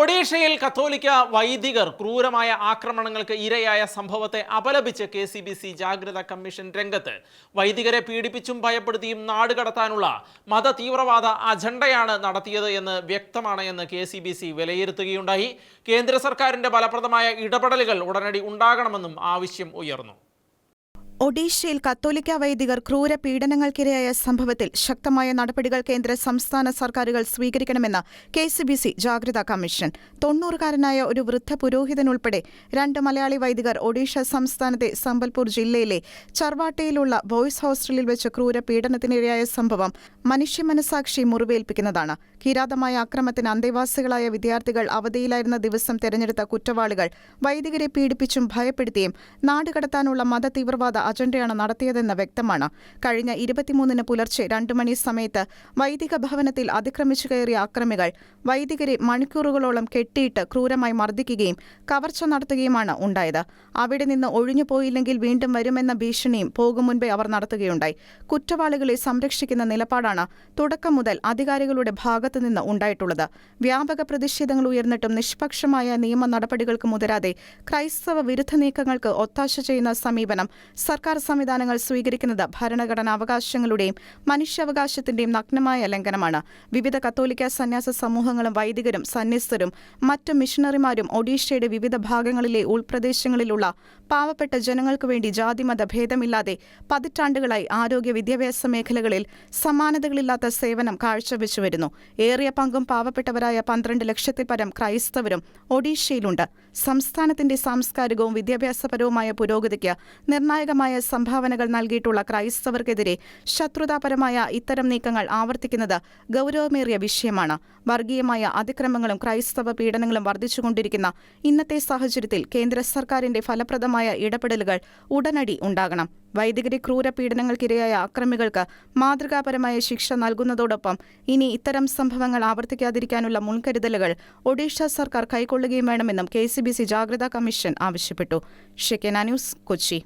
ഒഡീഷയിൽ കത്തോലിക്ക വൈദികർ ക്രൂരമായ ആക്രമണങ്ങൾക്ക് ഇരയായ സംഭവത്തെ അപലപിച്ച് കെ സി ബി സി ജാഗ്രതാ കമ്മീഷൻ രംഗത്ത്. വൈദികരെ പീഡിപ്പിച്ചും ഭയപ്പെടുത്തിയും നാടുകടത്താനുള്ള മത തീവ്രവാദ അജണ്ടയാണ് നടത്തിയത് എന്ന് വ്യക്തമാണ് എന്ന് കെ സി ബി സി വിലയിരുത്തുകയുണ്ടായി. കേന്ദ്ര സർക്കാരിന്റെ ഫലപ്രദമായ ഇടപെടലുകൾ ഉടനടി ഉണ്ടാകണമെന്നും ആവശ്യം ഉയർന്നു. ഒഡീഷയിൽ കത്തോലിക്ക വൈദികർ ക്രൂര പീഡനങ്ങൾക്കിരയായ സംഭവത്തിൽ ശക്തമായ നടപടികൾ കേന്ദ്ര സംസ്ഥാന സർക്കാരുകൾ സ്വീകരിക്കണമെന്ന് കെ സി ബി സി ജാഗ്രതാ കമ്മീഷൻ. തൊണ്ണൂറുകാരനായ ഒരു വൃദ്ധ പുരോഹിതൻ ഉൾപ്പെടെ രണ്ട് മലയാളി വൈദികർ ഒഡീഷ സംസ്ഥാനത്തെ സമ്പൽപൂർ ജില്ലയിലെ ചർവാട്ടയിലുള്ള ബോയ്സ് ഹോസ്റ്റലിൽ വെച്ച് ക്രൂര പീഡനത്തിനിരയായ സംഭവം മനുഷ്യ മനസാക്ഷി മുറിവേൽപ്പിക്കുന്നതാണ്. കിരാതമായ അക്രമത്തിന് അന്തേവാസികളായ വിദ്യാർത്ഥികൾ അവധിയിലായിരുന്ന ദിവസം തെരഞ്ഞെടുത്ത കുറ്റവാളികൾ വൈദികരെ പീഡിപ്പിച്ചും ഭയപ്പെടുത്തിയും നാടുകടത്താനുള്ള മത തീവ്രവാദ അജണ്ടയാണ് നടത്തിയതെന്ന് വ്യക്തമാണ്. കഴിഞ്ഞ ഇരുപത്തിമൂന്നിന് പുലർച്ചെ രണ്ടു മണി സമയത്ത് വൈദിക ഭവനത്തിൽ അതിക്രമിച്ചു കയറിയ അക്രമികൾ വൈദികരെ മണിക്കൂറുകളോളം കെട്ടിയിട്ട് ക്രൂരമായി മർദ്ദിക്കുകയും കവർച്ച നടത്തുകയുമാണ് ഉണ്ടായത്. അവിടെ നിന്ന് ഒഴിഞ്ഞു പോയില്ലെങ്കിൽ വീണ്ടും വരുമെന്ന ഭീഷണിയും പോകും മുൻപേ അവർ നടത്തുകയുണ്ടായി. കുറ്റവാളികളെ സംരക്ഷിക്കുന്ന നിലപാടാണ് തുടക്കം മുതൽ അധികാരികളുടെ ഭാഗത്തുനിന്ന് ഉണ്ടായിട്ടുള്ളത്. വ്യാപക പ്രതിഷേധങ്ങൾ ഉയർന്നിട്ടും നിഷ്പക്ഷമായ നിയമ നടപടികൾക്ക് മുതരാതെ ക്രൈസ്തവ വിരുദ്ധ നീക്കങ്ങൾക്ക് ഒത്താശ ചെയ്യുന്ന സമീപനം സർക്കാർ സംവിധാനങ്ങൾ സ്വീകരിക്കുന്നത് ഭരണഘടനാ അവകാശങ്ങളുടെയും മനുഷ്യാവകാശത്തിന്റെയും നഗ്നമായ ലംഘനമാണ്. വിവിധ കത്തോലിക്ക സന്യാസ സമൂഹങ്ങളും വൈദികരും സന്യസ്തരും മറ്റ് മിഷണറിമാരും ഒഡീഷയുടെ വിവിധ ഭാഗങ്ങളിലെ ഉൾപ്രദേശങ്ങളിലുള്ള പാവപ്പെട്ട ജനങ്ങൾക്കു വേണ്ടി ജാതിമത ഭേദമില്ലാതെ പതിറ്റാണ്ടുകളായി ആരോഗ്യ വിദ്യാഭ്യാസ മേഖലകളിൽ സമാനതകളില്ലാത്ത സേവനം കാഴ്ചവെച്ചു വരുന്നു ഏറിയ പങ്കും പാവപ്പെട്ടവരായ പന്ത്രണ്ട് ലക്ഷത്തിൽ പരം ക്രൈസ്തവരും ഒഡീഷയിലുണ്ട്. സംസ്ഥാനത്തിന്റെ സാംസ്കാരികവും വിദ്യാഭ്യാസപരവുമായ പുരോഗതിക്ക് നിർണായകമായ സംഭാവനകൾ നൽകിയിട്ടുള്ള ക്രൈസ്തവർക്കെതിരെ ശത്രുതാപരമായ ഇത്തരം നീക്കങ്ങൾ ആവർത്തിക്കുന്നത് ഗൗരവമേറിയ വിഷയമാണ്. വർഗീയമായ അതിക്രമങ്ങളും ക്രൈസ്തവ പീഡനങ്ങളും വർദ്ധിച്ചുകൊണ്ടിരിക്കുന്ന ഇന്നത്തെ സാഹചര്യത്തിൽ കേന്ദ്ര സർക്കാരിന്റെ ഫലപ്രദമായ ഇടപെടലുകൾ ഉടനടി ഉണ്ടാകണം. വൈദികരെ ക്രൂര പീഡനങ്ങൾക്കിരയായ അക്രമികൾക്ക് മാതൃകാപരമായ ശിക്ഷ നൽകുന്നതോടൊപ്പം ഇനി ഇത്തരം സംഭവങ്ങൾ ആവർത്തിക്കാതിരിക്കാനുള്ള മുൻകരുതലുകൾ ഒഡീഷ സർക്കാർ കൈക്കൊള്ളുകയും വേണമെന്നും കെ സി ബി സി ജാഗ്രതാ കമ്മീഷൻ ആവശ്യപ്പെട്ടു. ഷെക്കേന ന്യൂസ് കൊച്ചി.